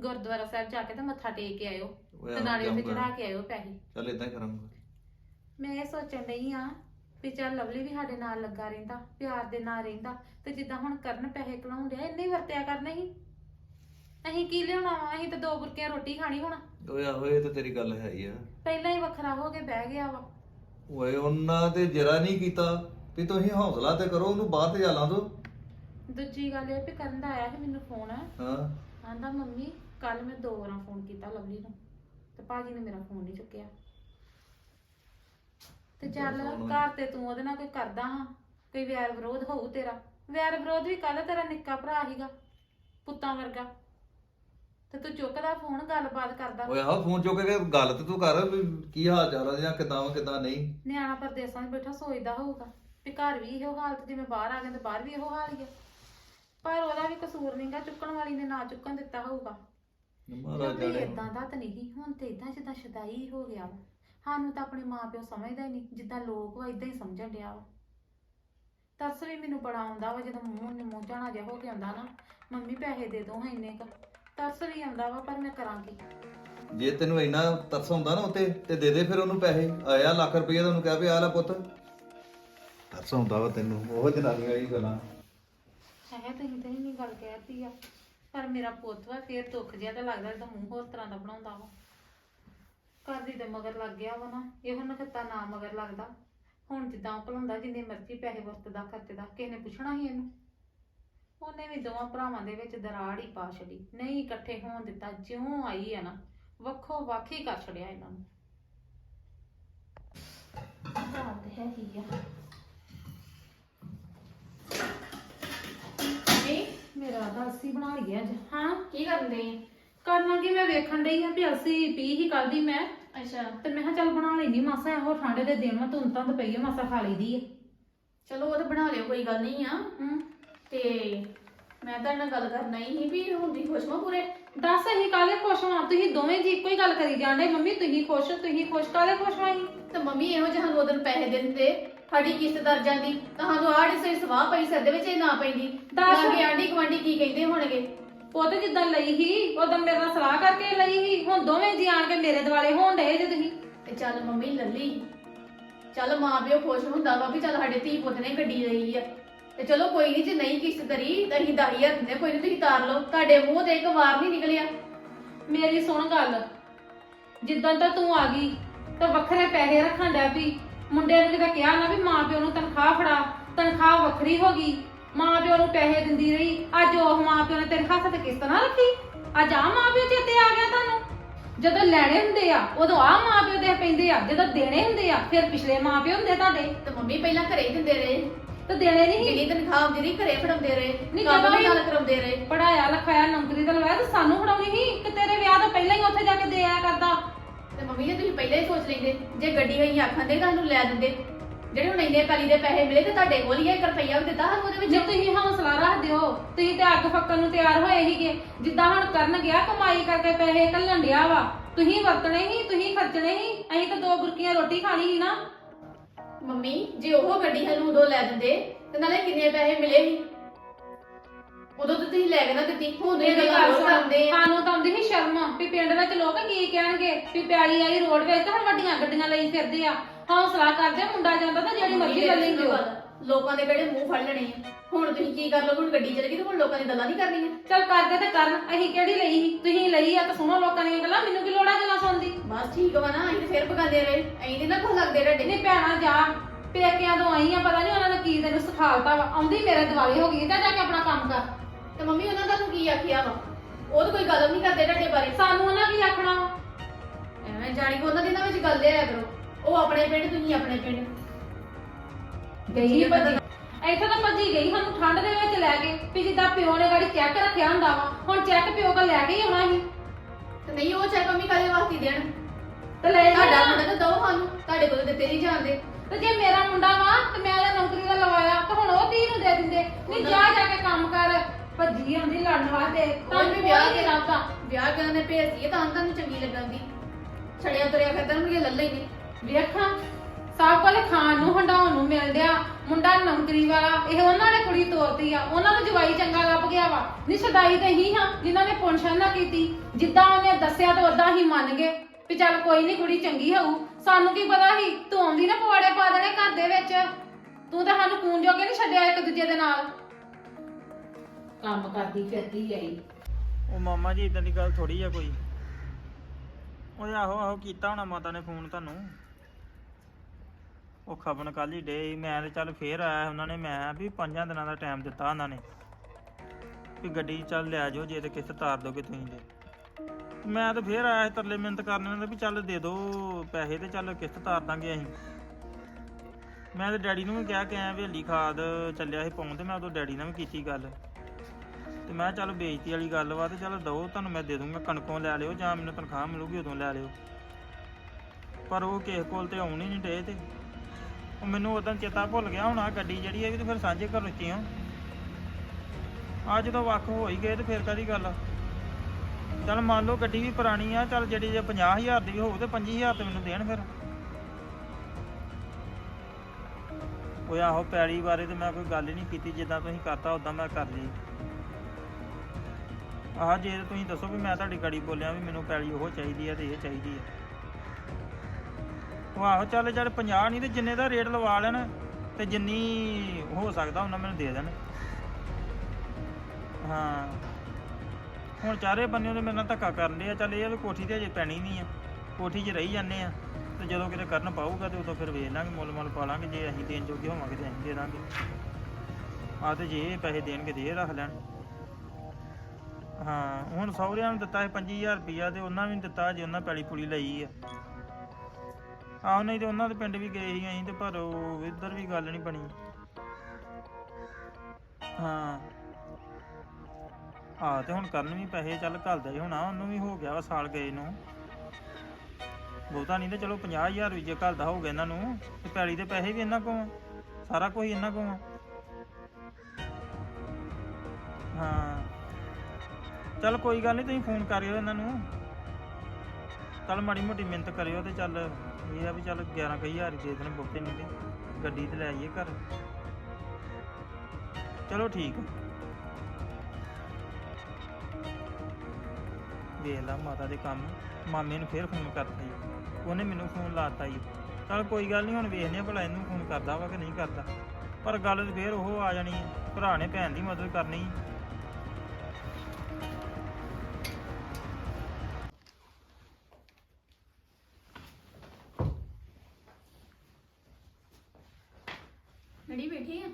ਗੁਰਦੁਆਰਾ ਸਾਹਿਬ ਜਾ ਕੇ ਤੇ ਮੱਥਾ ਟੇਕ ਕੇ ਆਇਓ। ਤੇ ਨਾਲੇ ਉੱਥੇ ਜਾਊਂਗਾ। ਚੜਾ ਕੇ ਆਇਓ ਪੈਸੇ। ਚੱਲ ਇਦਾਂ ਹੀ ਕਰਾਂਗਾ। ਮੈਂ ਇਹ ਸੋਚਣ ਡਈ ਆ ਵੀ ਚੱਲ ਲਵਲੀ ਵੀ ਸਾਡੇ ਨਾਲ ਲੱਗਾ ਰਹਿੰਦਾ ਪਿਆਰ ਦੇ ਨਾਲ ਰਹਿੰਦਾ ਤੇ ਜਿੱਦਾਂ ਹੁਣ ਕਰਨ ਪੈਸੇ ਕਲਾਉਣ ਡਿਆ ਇੰਨੇ ਹੀ ਵਰਤਿਆ ਕਰਨੇ ਸੀ। ਅਸੀਂ ਕੀ ਲਿਆਉਣਾ ਵਾ? ਅਸੀਂ ਤਾਂ ਦੋ ਬੁਰਕੀਆਂ ਰੋਟੀ ਖਾਣੀ ਹੁਣ। ਓਏ ਆਹੋ ਇਹ ਤੇ ਤੇਰੀ ਗੱਲ ਹੈ ਹੀ ਆ। ਪਹਿਲਾਂ ਹੀ ਵੱਖਰਾ ਹੋ ਕੇ ਬਹਿ ਗਿਆ ਵਾ। ਓਏ ਉਹਨਾਂ ਤੇ ਜਰਾ ਨਹੀਂ ਕੀਤਾ ਵੀ ਤੁਸੀਂ ਹੌਸਲਾ ਤੇ ਕਰੋ ਉਹਨੂੰ ਬਾਹਰ ਤੇ ਜਾਲਾਂ ਦੋ। ਦੂਜੀ ਗੱਲ ਇਹ ਵੀ ਕਰਨ ਦਾ ਆਇਆ ਸੀ ਮੈਨੂੰ ਫੋਨ। ਹਾਂ। ਆਂਦਾ ਮੰਮੀ ਕੱਲ ਮੈਂ ਦੋ ਵਾਰਾਂ ਫੋਨ ਕੀਤਾ ਲਵਲੀ ਨੂੰ ਤੇ ਭਾਜੀ ਨੇ ਮੇਰਾ ਫੋਨ ਨਹੀਂ ਚੁੱਕਿਆ। ਤੇ ਚੱਲ ਘਰ ਤੇ ਤੂੰ ਉਹਦੇ ਨਾਲ ਕੋਈ ਕਰਦਾ ਹਾਂ ਕੋਈ ਵੈਰ ਵਿਰੋਧ ਹੋਊ ਤੇਰਾ। ਵੈਰ ਵਿਰੋਧ ਵੀ ਕਾਹਦਾ ਤੇਰਾ ਨਿੱਕਾ ਭਰਾ ਸੀਗਾ ਪੁੱਤਾਂ ਵਰਗਾ। ਤੇ ਤੂੰ ਚੁੱਕਦਾ ਫੋਨ ਗੱਲਬਾਤ ਕਰਦਾ। ਓਏ ਆਹੋ ਫੋਨ ਚੁੱਕ ਕੇ ਗੱਲ ਤੇ ਤੂੰ ਕਰ ਵੀ ਕੀ ਹਾਲ ਚਾਲ ਆ ਜਾਂ ਕਿਦਾਂ ਵਾ ਕਿਦਾਂ ਨਹੀਂ। ਨਿਆਣਾ ਪਰਦੇਸਾਂ 'ਚ ਬੈਠਾ ਸੋਚਦਾ ਹੋਊਗਾ ਵੀ ਘਰ ਵੀ ਇਹੋ ਹਾਲਤ ਜਿਵੇਂ ਬਾਹਰ ਆ ਗਏ ਤੇ ਬਾਹਰ ਵੀ ਇਹੋ ਹਾਲ ਹੀ ਆ। ਪਰ ਉਹਦਾ ਵੀ ਕਸੂਰ ਨਹੀਂਗਾ ਚੁੱਕਣ ਵਾਲੀ ਨੇ ਨਾ ਚੁੱਕਣ ਦਿੱਤਾ ਹੋਊਗਾ। ਮਹਾਰਾਜ ਜਾਣੇ ਇਦਾਂ ਦਾ ਤਾਂ ਨਹੀਂ ਹੁਣ ਤੇ ਇਦਾਂ ਜਿੱਦਾਂ ਸ਼ਦਾਈ ਹੋ ਗਿਆ ਵਾ। ਸਾਨੂੰ ਤਾਂ ਆਪਣੇ ਮਾਪਿਓ ਸਮਝਦਾ ਹੀ ਨਹੀਂ ਜਿੱਦਾਂ ਲੋਕ ਵਾ ਇਦਾਂ ਹੀ ਸਮਝਣ ਡਿਆ ਵਾ। ਤਰਸ ਵੀ ਮੈਨੂੰ ਬੜਾ ਆਉਂਦਾ ਵਾ ਜਦੋਂ ਮੂੰਹ ਨੂੰ ਮੂੰਹ ਝਾਣਾ ਜਿਹਾ ਹੋ ਕੇ ਆਉਂਦਾ ਨਾ ਮੰਮੀ ਪੈਸੇ ਦੇ ਦੋ ਹਾਂ ਇੰਨੇ ਕ। ਤਰਸ ਵੀ ਆਉਂਦਾ ਵਾ ਪਰ ਮੈਂ ਕਰਾਂ ਕੀ? ਜੇ ਤੈਨੂੰ ਇੰਨਾ ਤਰਸ ਹੁੰਦਾ ਨਾ ਉੱਤੇ ਤੇ ਦੇ ਦੇ ਫਿਰ ਉਹਨੂੰ ਪੈਸੇ। ਆਇਆ ਲੱਖ ਰੁਪਈਆ ਤੁਹਾਨੂੰ ਕਹਿ ਵੀ ਆ ਲੈ ਪੁੱਤ। ਤਰਸ ਹੁੰਦਾ ਵਾ ਤੈਨੂੰ ਉਹ ਜਨਾਨੀ ਵਾਲੀ ਗੱਲਾਂ। ਹੈ ਤੁਸੀਂ ਤਾਂ ਨਹੀਂ ਗੱਲ ਕਹਿਤੀ ਆ। ਪਰ ਮੇਰਾ ਪੁੱਤ ਵਾ ਫੇਰ ਦੁੱਖ ਜਿਹਾ ਤਾਂ ਲੱਗਦਾ ਜਦੋਂ ਮੂੰਹ ਹੋਰ ਤਰ੍ਹਾਂ ਦਾ ਬਣਾਉਂਦਾ ਵਾ। ਘਰ ਦੀ ਤੇ ਮਗਰ ਲੱਗ ਗਿਆ ਵਾ ਨਾ, ਇਹੋ ਨਖੱਤਾ ਨਾ ਮਗਰ ਲੱਗਦਾ। ਹੁਣ ਜਿੱਦਾਂ ਉਹ ਭਲਾਉਂਦਾ, ਜਿੰਨੇ ਮਰਜ਼ੀ ਪੈਸੇ ਵਰਤਦਾ ਖਰਚਦਾ ਕਿਸੇ ਨੇ ਪੁੱਛਣਾ ਹੀ ਇਹਨੂੰ। ਉਹਨੇ ਵੀ ਦੋਵਾਂ ਭਰਾਵਾਂ ਦੇ ਵਿੱਚ ਦਰਾੜ ਹੀ ਪਾ ਛੜੀ ਨਹੀਂ ਇਕੱਠੇ ਹੋਣ ਦਿੱਤਾ, ਜਿਉਂ ਆਈ ਆ ਨਾ, ਵੱਖੋ ਵੱਖ ਹੀ ਕਰ ਛੜਿਆ ਇਹਨਾਂ ਨੂੰ। ਘਰ ਹੈ ਹੀ ਆ। ਨਹੀਂ ਮੇਰਾ ਤਾਂ ਬਣਾ ਲਈ ਅੱਜ। ਹਾਂ, ਕੀ ਕਰਦੇ ਕਰਨਾ ਕੀ ਮੈਂ ਵੇਖਣ ਡਈ ਆ ਵੀ ਅੱਸੀ ਪੀ ਹੀ ਕੱਲ ਦੀ ਮੈਂ। ਅੱਛਾ। ਤੇ ਮੈਂ ਕਿਹਾ ਚੱਲ ਬਣਾ ਲੈਣੀ ਮਾਸਾ ਇਹੋ ਠੰਡ ਦੇ ਦਿਨ ਵਾ ਧੁੰਦ ਧੰਦ ਪਈ ਆ ਮਾਸਾ ਖਾ ਲਈਦੀ ਆ। ਚਲੋ ਉਹ ਤਾਂ ਬਣਾ ਲਿਓ ਕੋਈ ਗੱਲ ਨਹੀਂ ਆ। ਹੂੰ। ਤੇ ਮੈਂ ਤੁਹਾਡੇ ਨਾਲ ਗੱਲ ਕਰਨਾ ਹੀ ਸੀ ਵੀ ਹੁੰਦੀ ਖੁਸ਼ਮਾ ਪੂਰੇ? ਦੱਸ ਅਸੀਂ ਕਾਹਦੇ ਖੁਸ਼ ਹਾਂ ਤੁਸੀਂ ਦੋਵੇਂ ਜੀ ਇੱਕੋ ਹੀ ਗੱਲ ਕਰੀ ਜਾਂਦੇ ਮੰਮੀ ਤੁਸੀਂ ਖੁਸ਼ ਤੁਸੀਂ ਖੁਸ਼ ਕਾਹਦੇ ਖੁਸ਼ ਹਾਂ ਅਸੀਂ? ਤੇ ਮੰਮੀ ਇਹੋ ਜਿਹਾ ਦੋ ਦਿਨ ਪੈਸੇ ਦਿੰਦੇ ਸਾਡੀ ਕਿਸ਼ਤ ਦਰ ਜਾਂਦੀ ਤੁਹਾਨੂੰ ਆੜੀ ਸੇ ਸਵਾਹ ਪਈ ਸਿਰ ਦੇ ਵਿੱਚ ਇਹ ਨਾ ਪੈਂਦੀ। ਦੱਸ। ਲਾਗੇ ਆਂਢੀ ਗੁਆਂਢੀ ਕੀ ਕਹਿੰਦੇ ਹੋਣਗੇ? ਪੁੱਤ ਜਿੱਦਾਂ ਲਈ ਸੀ ਉਦੋਂ ਮੇਰੇ ਨਾਲ ਸਲਾਹ ਕਰਕੇ ਲਈ ਸੀ ਹੁਣ ਦੋਵੇਂ ਜੀ ਆਣ ਕੇ ਮੇਰੇ ਦਿਵਾਲੇ ਹੋਣ ਡਏ ਜੇ ਤੁਸੀਂ। ਤੇ ਚੱਲ ਮੰਮੀ ਲੱਲੀ। ਚੱਲ ਮਾਂ ਪਿਓ ਖੁਸ਼ ਹੁੰਦਾ ਵਾ ਵੀ ਚੱਲ ਸਾਡੇ ਧੀ ਪੁੱਤ ਨੇ ਗੱਡੀ ਲਈ ਆ। ਤੇ ਚਲੋ ਕੋਈ ਨਹੀਂ ਜੇ ਨਹੀਂ ਕਿਸ਼ਤ ਦਰੀ ਤਾਂ ਅਸੀਂ 10000 ਦਿੰਦੇ ਕੋਈ ਨਹੀਂ ਤੁਸੀਂ ਤਾਰ ਲਓ। ਤੁਹਾਡੇ ਮੂੰਹ ਤੇ ਇੱਕ ਵਾਰ ਨਹੀਂ ਨਿਕਲਿਆ। ਮੇਰੀ ਸੁਣ ਗੱਲ। ਜਿੱਦਾਂ ਤਾਂ ਤੂੰ ਆ ਗਈ ਤਾਂ ਵੱਖਰੇ ਪੈਸੇ ਰੱਖਣ ਡੈ ਵੀ ਮੁੰਡੇ ਨੇ ਕਿਤੇ ਕਿਹਾ ਨਾ ਵੀ ਮਾਂ ਪਿਓ ਨੂੰ ਤਨਖਾਹ ਫੜਾ ਤਨਖਾਹ ਵੱਖਰੀ ਹੋ ਗਈ। ਮਾਂ ਪਿਓ ਨੂੰ ਪੈਸੇ ਦਿੰਦੀ ਰਹੀ ਅੱਜ ਉਹ ਮਾਂ ਪਿਓ ਨੇ ਤੇਰੇ ਹੱਥ ਤੇ ਕਿਸ ਤਰ੍ਹਾਂ ਰੱਖੀ। ਅੱਜ ਆ ਮਾਂ ਪਿਓ ਚੇਤੇ ਆ ਗਿਆ ਤੁਹਾਨੂੰ? ਜਦੋਂ ਲੈਣੇ ਹੁੰਦੇ ਆ ਉਦੋਂ ਆ ਮਾਂ ਪਿਓ ਦੇ ਪੈਂਦੇ ਆ ਜਦੋਂ ਦੇਣੇ ਹੁੰਦੇ ਆ ਫਿਰ ਪਿਛਲੇ ਮਾਂ ਪਿਓ ਹੁੰਦੇ ਤੁਹਾਡੇ। ਤੇ ਮੰਮੀ ਪਹਿਲਾਂ ਘਰੇ ਹੀ ਦਿੰਦੇ ਰਹੇ। ਤੇ ਦੇਣੇ ਨਹੀਂ ਜਿਹੜੀ ਤਨਖਾਹ ਆਉਂਦੀ ਰਹੀ ਘਰੇ ਫੜਾਉਂਦੇ ਰਹੇ। ਨਹੀਂ, ਜਦੋਂ ਵੀ ਨਾਲ ਕਰਾਉਂਦੇ ਰਹੇ। ਪੜਾਇਆ ਲਿਖਾਇਆ ਨੌਕਰੀ ਤੇ ਲਵਾਇਆ ਤੇ ਸਾਨੂੰ ਫੜਾਉਣੀ ਸੀ ਕਿ ਤੇਰੇ ਵਿਆਹ ਤੋਂ ਪਹਿਲਾਂ ਹੀ ਉੱਥੇ ਜਾ ਕੇ ਦੇ ਆਇਆ ਕਰਦਾ। ਤੇ ਮੰਮੀ ਜੀ ਤੁਸੀਂ ਪਹਿਲਾਂ ਹੀ ਸੋਚ ਲੈਂਦੇ ਜੇ ਗੱਡੀ ਹੋਈ ਆਖਾਂ ਦੇ ਤੁਹਾਨੂੰ ਲੈ ਦਿੰਦੇ। ਜਿਹੜੇ ਹੁਣ ਇੰਨੇ ਪੈਲੀ ਦੇ ਪੈਸੇ ਮਿਲੇ ਤੇ ਤੁਹਾਡੇ ਕੋਲ ਹੀ ਆ 1 ਰੁਪਈਆ ਵੀ ਦਿੱਤਾ ਸਾਨੂੰ ਉਹਦੇ ਜੇ ਵਿੱਚ। ਤੁਸੀਂ ਹੌਸਲਾ ਰੱਖਦੇ ਹੋ ਤੁਸੀਂ ਤੇ ਅੱਗ ਫੱਕਣ ਨੂੰ ਤਿਆਰ ਹੋਏ ਸੀਗੇ। ਜਿੱਦਾਂ ਹੁਣ ਕਰਨ ਗਿਆ ਕਮਾਈ ਕਰਕੇ ਪੈਸੇ ਕੱਲਣ ਡਿਆ ਵਾ। ਤੁਸੀਂ ਵਰਤਣੇ ਸੀ ਤੁਸੀਂ ਖਰਚਣੇ ਸੀ ਅਸੀਂ ਤਾਂ ਦੋ ਬੁਰਕੀਆਂ ਰੋਟੀ ਖਾਣੀ ਸੀ ਨਾ। ਮੰਮੀ ਜੇ ਉਹ ਗੱਡੀ ਸਾਨੂੰ ਉਦੋਂ ਲੈ ਦਿੰਦੇ ਤੇ ਨਾਲੇ ਕਿੰਨੇ ਪੈਸੇ ਮਿਲੇ ਸੀ? ਉਦੋਂ ਤਾਂ ਤੁਸੀਂ ਲੈ ਕੇ ਨਾ ਦਿੱਤੀ ਹੁਣ ਇਹ ਗੱਲਾਂ ਹੋਰ ਕਰਦੇ ਆ। ਸਾਨੂੰ ਤਾਂ ਆਉਂਦੀ ਸੀ ਸ਼ਰਮ ਵੀ ਪਿੰਡ ਵਿੱਚ ਲੋਕ ਕੀ ਕਹਿਣਗੇ ਵੀ ਪਿਆਲੀ ਆਈ ਰੋਡ ਵਿੱਚ ਤੇ ਹੁਣ ਵੱਡੀਆਂ ਗੱਡੀਆਂ ਲਈ ਫਿਰਦੇ ਆ। ਹੌਸਲਾ ਕਰਦੇ ਮੁੰਡਾ ਜਾਂਦਾ ਤਾਂ ਜਿਹੜੀ ਮਰਜ਼ੀ ਲੈ ਲੈਂਦੇ ਹੋ ਲੋਕਾਂ ਦੇ ਕਿਹੜੇ ਮੂੰਹ ਫੜ ਲੈਣੇ ਆ। ਹੁਣ ਤੁਸੀਂ ਕੀ ਕਰ ਲਓ ਹੁਣ ਗੱਡੀ ਚਲ ਗਈ ਤੇ ਹੁਣ ਲੋਕਾਂ ਦੀ ਗੱਲਾਂ ਨਹੀਂ ਕਰਨੀਆਂ। ਚੱਲ ਕਰਦੇ ਤੇ ਕਰਨ। ਅਸੀਂ ਕਿਹੜੀ ਲਈ ਸੀ? ਤੁਸੀਂ ਲਈ ਆ ਤਾਂ ਸੁਣੋ ਲੋਕਾਂ ਦੀਆਂ ਗੱਲਾਂ। ਮੈਨੂੰ ਕੀ ਲੋੜਾ ਗੱਲਾਂ ਸੁਣਦੀ ਬਸ ਠੀਕ ਵਾ ਨਾ ਅਸੀਂ ਤੇ ਫੇਰ ਪਕਾਉਂਦੇ ਰਹੇ। ਅਸੀਂ ਨੀ ਨਾ ਕੋ ਲੱਗਦੇ ਤੁਹਾਡੇ ਨਹੀਂ ਭੈਣਾ ਜਾ। ਪੇਕਿਆਂ ਤੋਂ ਆਈ ਆ ਪਤਾ ਨਹੀਂ ਉਹਨਾਂ ਨੇ ਕੀ ਤੈਨੂੰ ਸਿਖਾਲਤਾ ਵਾ। ਆਉਂਦੀ ਮੇਰੇ ਦਿਵਾਲੇ ਹੋ ਗਈ ਤਾਂ ਜਾ ਕੇ ਆਪਣਾ ਕੰਮ ਕਰ। ਤੇ ਮੰਮੀ ਉਹਨਾਂ ਦਾ ਨੂੰ ਕੀ ਆਖਿਆ ਵਾ? ਉਹ ਤਾਂ ਕੋਈ ਗੱਲ ਨਹੀਂ ਕਰਦੇ ਤੁਹਾਡੇ ਬਾਰੇ। ਸਾਨੂੰ ਉਹਨਾਂ ਕੀ ਆਖਣਾ? ਐਵੇਂ ਜਾਣੀ ਕਿ ਉਹਨਾਂ ਦੇ ਨਾਲ ਵਿੱਚ ਗੱਲ ਦੇ ਰਿਆ ਕਰੋ। ਉਹ ਆਪਣੇ ਪਿੰਡ ਤੁਸੀਂ ਆਪਣੇ ਪਿੰਡ। ਗਈ ਭੱਜੀ। ਇੱਥੇ ਤਾਂ ਭੱਜੀ ਗਈ ਸਾਨੂੰ ਠੰਡ ਦੇ ਵਿੱਚ ਲੈ ਕੇ ਵੀ ਜਿੱਦਾਂ ਪਿਓ ਨੇ ਗਾੜੀ ਚੈੱਕ ਰੱਖਿਆ ਹੁੰਦਾ ਵਾ ਹੁਣ ਚੈੱਕ ਪਿਓ ਕੋ ਲੈ ਕੇ ਹੀ ਆਉਣਾ ਸੀ। ਤੇ ਨਹੀਂ ਉਹ ਚੈੱਕ ਮੰਮੀ ਕਾਲੇ ਵਾਸਤੇ ਦੇਣ? ਤੇ ਲੈ ਤੁਹਾਡਾ ਜਾਣਾ ਮੁੰਡਾ ਤਾਂ ਦੋ ਸਾਨੂੰ ਤੁਹਾਡੇ ਕੋਲ ਦਿੱਤੇ ਨਹੀਂ ਜਾਂਦੇ ਤੇ ਜੇ ਮੇਰਾ ਮੁੰਡਾ ਵਾ ਤੇ ਮੈਂ ਉਹਦਾ ਨੌਕਰੀ ਦਾ ਲਵਾਇਆ ਤਾਂ ਹੁਣ ਉਹ ਧੀ ਨੂੰ ਦੇ ਦਿੰਦੇ। ਨਹੀਂ ਜਾ ਜਾ ਕੇ ਕੰਮ ਕਰ ਭੱਜੀ ਆਉਂਦੀ ਲੜਨ ਵਾਸਤੇ। ਤਾਂ ਵੀ ਵਿਆਹ ਕੇ ਰੱਖਦਾ ਵਿਆਹ ਕੇ ਉਹਨੇ ਭੇਜਦੀ ਹੈ ਤਾਂ ਤੁਹਾਨੂੰ ਚੰਗੀ ਲੱਗਾਂਦੀ ਛੜਿਆ ਤੁਰਿਆ ਫਿਰਦਾ ਨੂੰ ਇਹ ਲੱਲੇ ਨੇ ਵੇਖਾਂ, ਸਭ ਕੋਲ ਖਾਣ ਨੂੰ ਹੰਡਾਉਣ ਨੂੰ ਮਿਲ ਮੁੰਡਾ ਨੌਕਰੀ ਵਾਲਾ, ਇਹ ਉਹਨਾਂ ਨੇ ਕੁੜੀ ਤੋਰਤੀ ਆ। ਉਹਨਾਂ ਨੂੰ ਜਵਾਈ ਚੰਗਾ ਲੱਭ ਗਿਆ ਵਾ। ਨਹੀਂ, ਸਦਾਈ ਤੇ ਹੀ ਹਾਂ, ਜਿਨ੍ਹਾਂ ਨੇ ਪੁੰਛਣ ਨਾ ਕੀਤੀ। ਜਿੱਦਾਂ ਉਹਨੇ ਦੱਸਿਆ ਤਾਂ ਉਦਾਂ ਹੀ ਮੰਨ ਗਏ ਵੀ ਚੱਲ ਕੋਈ ਨਹੀਂ ਕੁੜੀ ਚੰਗੀ ਹੋਊ। ਸਾਨੂੰ ਕੀ ਪਤਾ ਸੀ, ਤੂੰ ਆਉਂਦੀ ਨਾ ਪਵਾੜੇ ਪਾ ਦੇਣੇ ਘਰ ਦੇ ਵਿੱਚ? ਤੂੰ ਤਾਂ ਸਾਨੂੰ ਕੂਨ ਜੋਗੇ ਨਹੀਂ ਛੱਡਿਆ ਇੱਕ ਦੂਜੇ ਦੇ ਨਾਲ। ਕੰਮ ਕਰਦੀ ਫਿਰਦੀ ਆਈ ਉਹ ਮਾਮਾ ਜੀ ਇਦਾਂ ਦੀ ਗੱਲ ਥੋੜੀ ਆ ਕੋਈ। ਓਏ ਆਹੋ ਆਹੋ ਕੀਤਾ ਹੋਣਾ ਮਾਤਾ ਨੇ ਫੋਨ ਤੁਹਾਨੂੰ। ਉਹ ਖਬਨ ਕੱਲ ਹੀ ਡੇ ਮੈਂ ਤੇ ਚੱਲ ਫੇਰ ਆਇਆ ਉਹਨਾਂ ਨੇ। ਮੈਂ ਵੀ ਪੰਜਾਂ ਦਿਨਾਂ ਦਾ ਟਾਈਮ ਦਿੱਤਾ ਉਹਨਾਂ ਨੇ। ਵੀ ਗੱਡੀ ਚੱਲ ਲੈ ਜਾਓ ਜੇ ਤੇ ਕਿਸ਼ਤ ਤਾਰ ਦੋਗੇ ਤੁਸੀਂ ਤੇ। ਮੈਂ ਤਾਂ ਫੇਰ ਆਇਆ ਸੀ ਤਰਲੇ ਮਿਹਨਤ ਕਰਨ। ਉਹਨਾਂ ਦੇ ਵੀ ਚੱਲ ਦੇ ਦਿਓ ਪੈਸੇ ਤੇ ਚੱਲ ਕਿਸ਼ਤ ਤਾਰ ਦਾਂਗੇ ਅਸੀਂ। ਮੈਂ ਤੇ ਡੈਡੀ ਨੂੰ ਵੀ ਕਿਹਾ ਕਿ ਐ ਵੇਲੀ ਖਾਦ ਚੱਲਿਆ ਸੀ ਪਾਉਣ ਤੇ ਮੈਂ ਉਦੋਂ ਡੈਡੀ ਨਾਲ ਵੀ ਕੀਤੀ ਗੱਲ। ਤੇ ਮੈਂ ਚੱਲ ਬੇਇੱਜ਼ਤੀ ਵਾਲੀ ਗੱਲ ਵਾ ਤੇ ਚੱਲ ਦੋ, ਤੁਹਾਨੂੰ ਮੈਂ ਦੇ ਦੂੰਗਾ, ਕਣਕੋਂ ਲੈ ਲਿਓ ਜਾਂ ਮੈਨੂੰ ਤਨਖਾਹ ਮਿਲੂਗੀ ਉਦੋਂ ਲੈ ਲਿਓ। ਪਰ ਉਹ ਕਿਸੇ ਕੋਲ ਤੇ ਆਉਣ ਹੀ ਨਹੀਂ ਡੇ ਤੇ। ਉਹ ਮੈਨੂੰ ਉਦੋਂ ਚੇਤਾ ਭੁੱਲ ਗਿਆ ਹੁਣ ਆ ਗੱਡੀ ਜਿਹੜੀ ਹੈ ਵੀ ਤੇ ਫਿਰ ਸਾਂਝੇ ਘਰ ਵਿੱਚ ਹੀ ਆ। ਜਦੋਂ ਵੱਖ ਹੋ ਹੀ ਗਏ ਤੇ ਫਿਰ ਕਾਦੀ ਗੱਲ? ਆ? ਮੰਨ ਲਓ ਗੱਡੀ ਵੀ ਪੁਰਾਣੀ ਆ, ਚੱਲ ਜਿਹੜੀ ਜੇ 50000 ਦੀ ਵੀ ਹੋਊ ਤੇ 25000 ਤੇ ਮੈਨੂੰ ਦੇਣ ਫਿਰ। ਉਹ ਆਹੋ ਪੈਲੀ ਬਾਰੇ ਤੇ ਮੈਂ ਕੋਈ ਗੱਲ ਹੀ ਨਹੀਂ ਕੀਤੀ, ਜਿੱਦਾਂ ਤੁਸੀਂ ਕਰਤਾ ਉਦਾਂ ਮੈਂ ਕਰ ਲਈ। ਆਹ ਜੇ ਤੁਸੀਂ ਦੱਸੋ ਵੀ ਮੈਂ ਤੁਹਾਡੀ ਗਾੜੀ ਬੋਲਿਆ ਵੀ ਮੈਨੂੰ ਪੈਲੀ ਉਹ ਚਾਹੀਦੀ ਹੈ ਤੇ ਇਹ ਚਾਹੀਦੀ ਹੈ ਆਹੋ ਚੱਲ ਚੱਲ 50 ਨਹੀਂ ਤੇ ਜਿੰਨੇ ਦਾ ਰੇਟ ਲਵਾ ਲੈਣ ਤੇ ਜਿੰਨੀ ਹੋ ਸਕਦਾ ਉਹਨਾਂ ਮੈਨੂੰ ਦੇ ਦੇਣ। ਹਾਂ। ਹੁਣ ਚਾਰੇ ਬੰਨਿਆਂ ਤੇ ਮੇਰੇ ਨਾਲ ਧੱਕਾ ਕਰਨ ਦੇ ਆ, ਚੱਲ ਇਹ ਆ ਵੀ ਕੋਠੀ ਤੇ ਅਜੇ ਪੈਣੀ ਨਹੀਂ ਆ। ਕੋਠੀ 'ਚ ਰਹੀ ਜਾਂਦੇ ਆ ਤੇ ਜਦੋਂ ਕਿਤੇ ਕਰਨ ਪਾਊਗਾ ਤੇ ਉਦੋਂ ਫਿਰ ਵੇਚ ਲਾਂਗੇ ਮੁੱਲ ਮੁੱਲ ਪਾ ਲਾਂਗੇ, ਜੇ ਅਸੀਂ ਦੇਣ ਜੋਗੇ ਹੋਵਾਂਗੇ ਤੇ ਅਸੀਂ ਦੇ ਦਾਂਗੇ। ਆ ਤੇ ਜੇ ਇਹ ਪੈਸੇ ਦੇਣਗੇ ਤੇ ਇਹ ਰੱਖ ਲੈਣ। ਹਾਂ, ਹੁਣ ਸਹੁਰਿਆਂ ਨੂੰ ਦਿੱਤਾ ਸੀ 25000 ਰੁਪਈਆ ਤੇ ਉਹਨਾਂ ਵੀ ਦਿੱਤਾ ਜੇ ਉਹਨਾਂ ਪੈਲੀ ਪੁਲੀ ਲਈ ਆ। ਆਹ ਨਹੀਂ ਤੇ ਉਹਨਾਂ ਦੇ ਪਿੰਡ ਵੀ ਗਏ ਸੀ ਅਸੀਂ ਤੇ ਪਰ ਉਹ ਇੱਧਰ ਵੀ ਗੱਲ ਨਹੀਂ ਬਣੀ। ਹਾਂ। ਆ ਤੇ ਹੁਣ ਕਰਨ ਵੀ ਪੈਸੇ ਚੱਲ ਘੱਲਦਾ ਹੀ ਹੋਣਾ, ਉਹਨੂੰ ਵੀ ਹੋ ਗਿਆ ਵਾ ਸਾਲ ਗਏ ਨੂੰ। ਬਹੁਤਾ ਨਹੀਂ ਤੇ ਚਲੋ 50000 ਵੀ ਜੇ ਘੱਲਦਾ ਹੋਊਗਾ ਇਹਨਾਂ ਨੂੰ, ਤੇ ਪੈਲੀ ਦੇ ਪੈਸੇ ਵੀ ਇਹਨਾਂ ਕੋਲ ਆ, ਸਾਰਾ ਕੁਝ ਇਹਨਾਂ ਕੋਲ ਆ। ਹਾਂ। ਚੱਲ ਕੋਈ ਗੱਲ ਨਹੀਂ, ਤੁਸੀਂ ਫੋਨ ਕਰਿਓ ਇਹਨਾਂ ਨੂੰ। ਚੱਲ ਮਾੜੀ ਮੋਟੀ ਮਿਹਨਤ ਕਰਿਓ ਤੇ ਚੱਲ। ਇਹ ਆ ਵੀ ਚੱਲ 11000 ਹੀ ਦੇ ਦੇਣ ਬਹੁਤੇ ਨਹੀਂ ਤੇ ਗੱਡੀ ਤੇ ਲੈ ਆਈਏ ਘਰ। ਚਲੋ ਠੀਕ ਆ। ਵੇਖ ਲਾ ਮਾਤਾ ਦੇ ਕੰਮ। ਮਾਮੇ ਨੂੰ ਫੇਰ ਫੋਨ ਕਰਤਾ ਜੀ ਉਹਨੇ ਮੈਨੂੰ ਫੋਨ ਲਾਤਾ ਜੀ ਚੱਲ ਕੋਈ ਗੱਲ ਨਹੀਂ, ਹੁਣ ਵੇਖਦੇ ਆ ਭਲਾ ਇਹਨੂੰ ਫੋਨ ਕਰਦਾ ਵਾ ਕਿ ਨਹੀਂ ਕਰਦਾ। ਪਰ ਗੱਲ ਤੇ ਫੇਰ ਉਹ ਆ ਜਾਣੀ ਭਰਾ ਨੇ ਭੈਣ ਦੀ ਮਦਦ ਕਰਨੀ ਨੜੀ ਬੈਠੀ ਆ?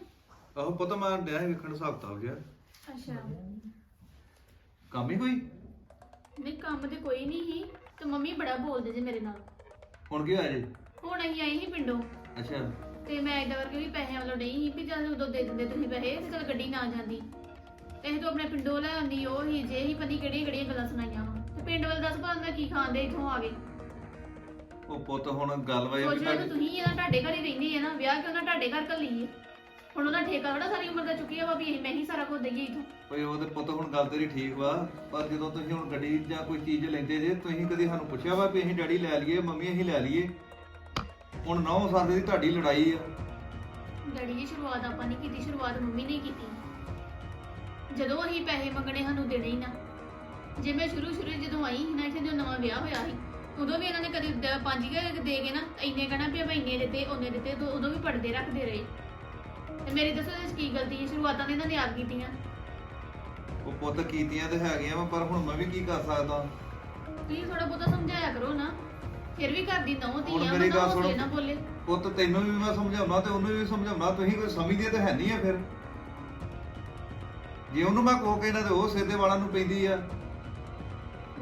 ਆਹੋ ਪਤਾ ਮੈਂ ਡਿਆ ਸੀ ਵੇਖਣ ਹਿਸਾਬ ਕਿਤਾਬ ਜਿਹਾ। ਅੱਛਾ। ਕੰਮ ਹੀ ਕੋਈ? ਨਹੀਂ ਕੰਮ ਤੇ ਕੋਈ ਨਹੀਂ ਸੀ ਤੇ ਮੰਮੀ ਬੜਾ ਬੋਲਦੇ ਜੇ ਮੇਰੇ ਨਾਲ। ਹੁਣ ਕੀ ਹੋਇਆ ਜੀ? ਹੁਣ ਅਸੀਂ ਆਏ ਸੀ ਪਿੰਡੋਂ। ਅੱਛਾ। ਤੇ ਮੈਂ ਇਦਾਂ ਕਰਕੇ ਵੀ ਪੈਸੇ ਵੱਲੋਂ ਨਹੀਂ ਸੀ ਵੀ ਜਦ ਉਦੋਂ ਦੇ ਦਿੰਦੇ ਤੁਸੀਂ ਪੈਸੇ ਤੇ ਚਲ ਗੱਡੀ ਨਾ ਜਾਂਦੀ। ਇਹ ਤੋਂ ਆਪਣੇ ਪਿੰਡੋਂ ਲੈ ਆਉਂਦੀ ਉਹ ਹੀ ਜੇ ਹੀ ਪਤਾ ਨੀ ਕਿਹੜੀਆਂ ਕਿਹੜੀਆਂ ਗੱਲਾਂ ਸੁਣਾਈਆਂ ਵਾਂ। ਤੇ ਪਿੰਡ ਵਾਲੇ ਦੱਸ ਭਾਂਦਾ ਕੀ ਖਾਂਦੇ ਇਥੋਂ ਆ ਗਏ। ਉਹ ਪੁੱਤ ਹੁਣ ਗੱਲ ਵਾ ਇਹ ਵੀ ਲਿਆ ਤੁਹਾਡੀ- ਤੁਸੀਂ ਇਹਨਾਂ ਤੁਹਾਡੇ ਘਰ ਹੀ ਰਹਿੰਦੇ ਆ ਨਾ ਵਿਆਹ ਕਿਉਂ ਨਾ ਤੁਹਾਡੇ ਘਰ ਕੱਲੀਏ ਹੁਣ ਉਹਦਾ ਠੇਕਾ ਥੋੜਾ ਸਾਰੀ ਉਮਰ ਦਾ ਚੁੱਕਿਆ ਵਾ ਵੀ ਮੈਂ ਹੀ ਸਾਰਾ ਕੁਝ ਦਈਏ ਇਥੋਂ। ਓਏ ਉਹ ਤੇ ਪੁੱਤ ਹੁਣ ਗੱਲ ਤੇਰੀ ਠੀਕ ਵਾ ਪਰ ਜਦੋਂ ਤੁਸੀਂ ਹੁਣ ਗੱਡੀ ਜਾਂ ਕੋਈ ਚੀਜ਼ ਲੈਂਦੇ ਜੇ ਤੁਸੀਂ ਕਦੀ ਸਾਨੂੰ ਪੁੱਛਿਆ ਵਾ ਵੀ ਅਸੀਂ ਡੈਡੀ ਲੈ ਲਈਏ ਮੰਮੀ ਅਸੀਂ ਲੈ ਲਈਏ? ਹੁਣ ਨੌ ਸਾਲ ਦੀ ਤੁਹਾਡੀ ਲੜਾਈ ਆ। ਡੈਡੀ ਜੀ ਸ਼ੁਰੂਆਤ ਆਪਾਂ ਨਹੀਂ ਕੀਤੀ ਸ਼ੁਰੂਆਤ ਮੰਮੀ ਨੇ ਕੀਤੀ। ਜਦੋਂ ਅਸੀਂ ਪੈਸੇ ਮੰਗਣੇ ਸਾਨੂੰ ਦੇਣੇ ਹੀ ਨਾ। ਜੇ ਮੈਂ ਸ਼ੁਰੂ ਸ਼ੁਰੂ ਜਦੋਂ ਆਈ ਸੀ ਨਾ ਇੱਥੇ ਜਦੋਂ ਨਵਾਂ ਵਿਆਹ ਹੋਇਆ ਸੀ ਉਦੋਂ ਵੀ ਇਹਨਾਂ ਨੇ ਕਦੀ ਦ- ਪੰਜ ਕੇ ਦੇ ਕੇ ਨਾ ਇੰਨੇ ਕਹਿਣਾ ਵੀ ਆਪਾਂ ਇੰਨੇ ਦਿੱਤੇ ਉਹਨੇ ਦਿੱਤੇ ਤੇ ਉਦੋਂ ਵੀ ਪੜਦੇ ਰੱਖਦੇ ਰਹੇ। ਤੇ ਮੇਰੀ ਦੱਸੋ ਇਹਦੇ 'ਚ ਕੀ ਗਲਤੀ ਹੈ ਸ਼ੁਰੂਆਤਾਂ ਨੇ ਇਹਨਾਂ ਨੇ ਆਪ ਕੀਤੀਆਂ। ਉਹ ਪੁੱਤ ਕੀਤੀਆਂ ਤੇ ਹੈਗੀਆਂ ਵਾ ਪਰ ਹੁਣ ਮੈਂ ਵੀ ਕੀ ਕਰ ਸਕਦਾ? ਤੁਸੀਂ ਥੋੜਾ ਬਹੁਤਾ ਸਮਝਾਇਆ ਕਰੋ ਨਾ। ਫਿਰ ਵੀ ਘਰ ਦੀ ਨੌ ਹੁਣ ਧੀਆਂ ਮੇਰੀ ਗੱਲ ਸੁਣੋ। ਨਾ ਬੋਲੇ। ਪੁੱਤ ਤੈਨੂੰ ਵੀ ਮੈਂ ਸਮਝਾਉਣਾ ਤੇ ਉਹਨੂੰ ਵੀ ਸਮਝਾਉਣਾ ਤੁਸੀਂ ਕੋਈ ਸਮਝਦੇ ਤੇ ਹੈ ਨਹੀਂ ਆ ਫਿਰ। ਜੇ ਉਹਨੂੰ ਮੈਂ ਕੋ ਕਹਿਣਾ ਤੇ ਉਹ ਸਿੱਧੇ ਵਾਲਾਂ ਨੂੰ ਪੈਂਦੀ ਆ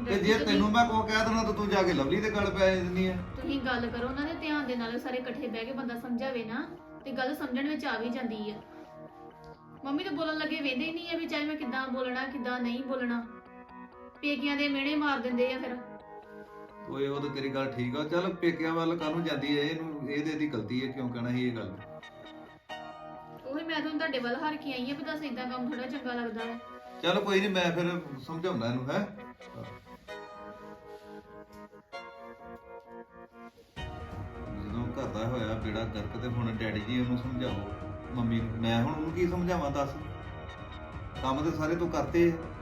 ਤੇ ਜੇ ਤੈਨੂੰ ਮੈਂ ਕੋ ਕਹਿ ਦੇਣਾ ਤਾਂ ਤੂੰ ਜਾ ਕੇ ਲਵਲੀ ਦੇ ਗੱਲ ਪੈ ਜਾਂਦੀ ਆ। ਤੁਸੀਂ ਗੱਲ ਕਰੋ ਉਹਨਾਂ ਦੇ ਧਿਆਨ ਦੇ ਨਾਲ ਸਾਰੇ ਇਕੱਠੇ ਬਹਿ ਕੇ ਬੰਦਾ ਸਮਝਾਵੇ ਨਾ ਤੇ ਗੱਲ ਸਮਝਣ ਵਿੱਚ ਆ ਵੀ ਜਾਂਦੀ ਆ। ਮੰਮੀ ਤਾਂ ਬੋਲਣ ਲੱਗੇ ਵੇਂਦੇ ਹੀ ਨਹੀਂ ਆ ਵੀ ਚਾਹੇ ਮੈਂ ਕਿੱਦਾਂ ਬੋਲਣਾ ਕਿੱਦਾਂ ਨਹੀਂ ਬੋਲਣਾ। ਪੇਕਿਆਂ ਦੇ ਮਿਹਣੇ ਮਾਰ ਦਿੰਦੇ ਆ ਫਿਰ। ਓਏ ਉਹ ਤਾਂ ਤੇਰੀ ਗੱਲ ਠੀਕ ਆ। ਚੱਲ ਪੇਕਿਆਂ ਵੱਲ ਕਾਹਨੂੰ ਜਾਂਦੀ ਐ ਇਹਨੂੰ ਇਹਦੇ ਦੀ ਗਲਤੀ ਐ ਕਿਉਂ ਕਹਿਣਾ ਸੀ ਇਹ ਗੱਲ? ਉਹੀ ਮੈਂ ਤੁਹਾਨੂੰ ਤੁਹਾਡੇ ਵੱਲ ਹਰ ਕੇ ਆਈ ਆ ਵੀ ਦੱਸ ਇਦਾਂ ਕੰਮ ਥੋੜਾ ਚੰਗਾ ਲੱਗਦਾ ਹੈ ਚੱਲ ਕੋਈ ਨਹੀਂ ਮੈਂ ਫਿਰ ਸਮਝਾਉਣਾ ਇਹਨੂੰ ਹੈ? ਜਦੋਂ ਹੋਇਆ ਬੇੜਾ ਗਰਕ ਤੇ ਹੁਣ ਡੈਡੀ ਜੀ ਉਹਨੂੰ ਸਮਝਾਓ। ਮੰਮੀ ਨੂੰ ਮੈਂ ਹੁਣ ਉਹਨੂੰ ਕੀ ਸਮਝਾਵਾਂ ਦੱਸ? ਕੰਮ ਤੇ ਸਾਰੇ ਤੂੰ ਕਰਤੇ। ਆ